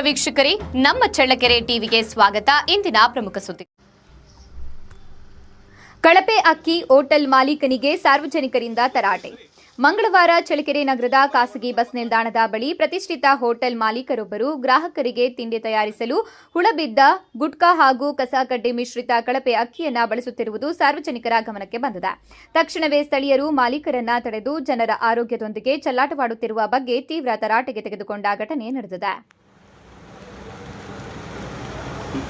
ವೀಕ್ಷಕರೇ, ನಮ್ಮ ಚಳ್ಳಕೆರೆ ಟಿವಿಗೆ ಸ್ವಾಗತ. ಇಂದಿನ ಪ್ರಮುಖ ಸುದ್ದಿ. ಕಳಪೆ ಅಕ್ಕಿ ಹೋಟೆಲ್ ಮಾಲೀಕನಿಗೆ ಸಾರ್ವಜನಿಕರಿಂದ ತರಾಟೆ. ಮಂಗಳವಾರ ಚಳ್ಳಕೆರೆ ನಗರದ ಖಾಸಗಿ ಬಸ್ ನಿಲ್ದಾಣದ ಬಳಿ ಪ್ರತಿಷ್ಠಿತ ಹೋಟೆಲ್ ಮಾಲೀಕರೊಬ್ಬರು ಗ್ರಾಹಕರಿಗೆ ತಿಂಡಿ ತಯಾರಿಸಲು ಹುಳಬಿದ್ದ ಗುಟ್ಕಾ ಹಾಗೂ ಕಸಕಡ್ಡಿ ಮಿಶ್ರಿತ ಕಳಪೆ ಅಕ್ಕಿಯನ್ನ ಬಳಸುತ್ತಿರುವುದು ಸಾರ್ವಜನಿಕರ ಗಮನಕ್ಕೆ ಬಂದಿದೆ. ತಕ್ಷಣವೇ ಸ್ಥಳೀಯರು ಮಾಲೀಕರನ್ನ ತಡೆದು ಜನರ ಆರೋಗ್ಯದೊಂದಿಗೆ ಚಲ್ಲಾಟವಾಡುತ್ತಿರುವ ಬಗ್ಗೆ ತೀವ್ರ ತರಾಟೆಗೆ ತೆಗೆದುಕೊಂಡ ಘಟನೆ ನಡೆದಿದೆ. Ayan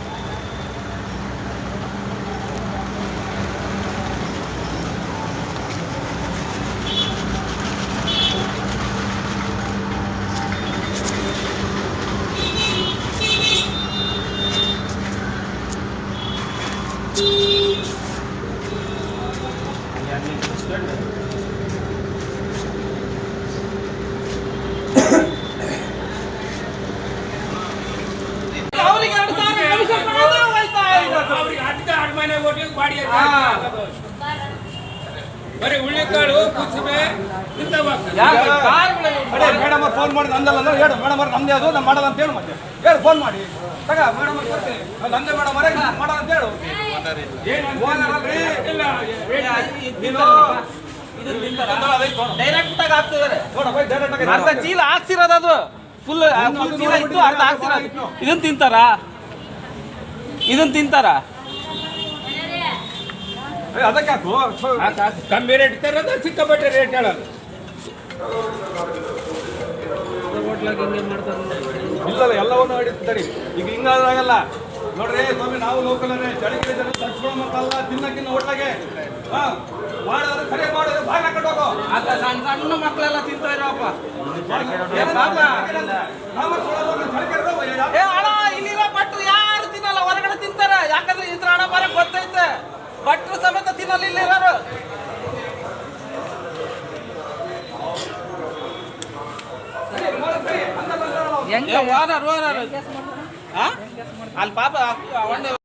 yung concern. ಬರೀ ಹುಳ್ಳಿಕಾಳು ಕುಸುಬೆ ಮೇಡಮ್ ಅವ್ರು ಫೋನ್ ಮಾಡಿ ನಂದಲ್ಲ ಅಂದ್ರೆ ಹೇಳು ಮೇಡಮ್ ಅವ್ರು ನಮ್ದೇ ಅದು ನಾನು ಮಾಡಲ್ಲ ಅಂತ ಹೇಳು ಮತ್ತೆ. ಹೇಳು ಫೋನ್ ಮಾಡಿ. ತಗ ಮೇಡಮ್ ಅವ್ರು ಕೊಡ್ತೀನಿ ನಾನು ನಂದೇ ಮೇಡಮ್ ಅವರೇ ಮಾಡಲ್ಲ ಅಂತ ಹೇಳು. ಡೈರೆಕ್ಟ್ ಅರ್ಧ ಚೀಲ ಹಾಕ್ಸಿರೋದು ಅದು. ಫುಲ್ ಫುಲ್ ಚೀಲ ಇತ್ತು ಅರ್ಧ ಹಾಕ್ಸಿರೋದು. ಇದನ್ನ ತಿಂತಾರಾ? ಇದನ್ನ ತಿಂತಾರಾ? ಅದಕ್ಕೆ ಹಾಕು. ಕಮ್ಮಿ ರೇಟ್ ತರೋದು ಸಿಕ್ಕಾಪಟ್ಟೆ ರೇಟ್ ಹೇಳೋದು. ಇಲ್ಲಲ್ಲ ಎಲ್ಲವನ್ನು ಹಿಡಿತಾರೆ ಈಗ ಹಿಂಗಾದಾಗಲ್ಲ. ನೋಡ್ರಿ ಸ್ವಾಮಿ ನಾವು ಲೋಕಲರೇ. ಚಳಿಗೆ ಜನ ತಡ್ಸ್ಕೊಳಮಕ್ಕಲ್ಲ ತಿನ್ನಕ್ಕಿನ್ನ ಹೋಟ್ಲಾಗೆ. ಹಾ ಮಾಡಿದ್ರೆ ಸರಿ ಮಾಡಿದ್ರೆ ಭಾಗ ಹೋಗೋ. ಅದ ಸಣ್ಣ ಸಣ್ಣ ಮಕ್ಕಳೆಲ್ಲ ತಿಂತಾ ಇರೋಪ್ಪ. ಭಟ್ರು ಸಮೇತ ತಿನ್ನಲ್ಲ ಇಲ್ಲಿರೋರು ಹೆಂಗೆ ಅಲ್ಲಿ ಪಾಪ ಒಂದೇ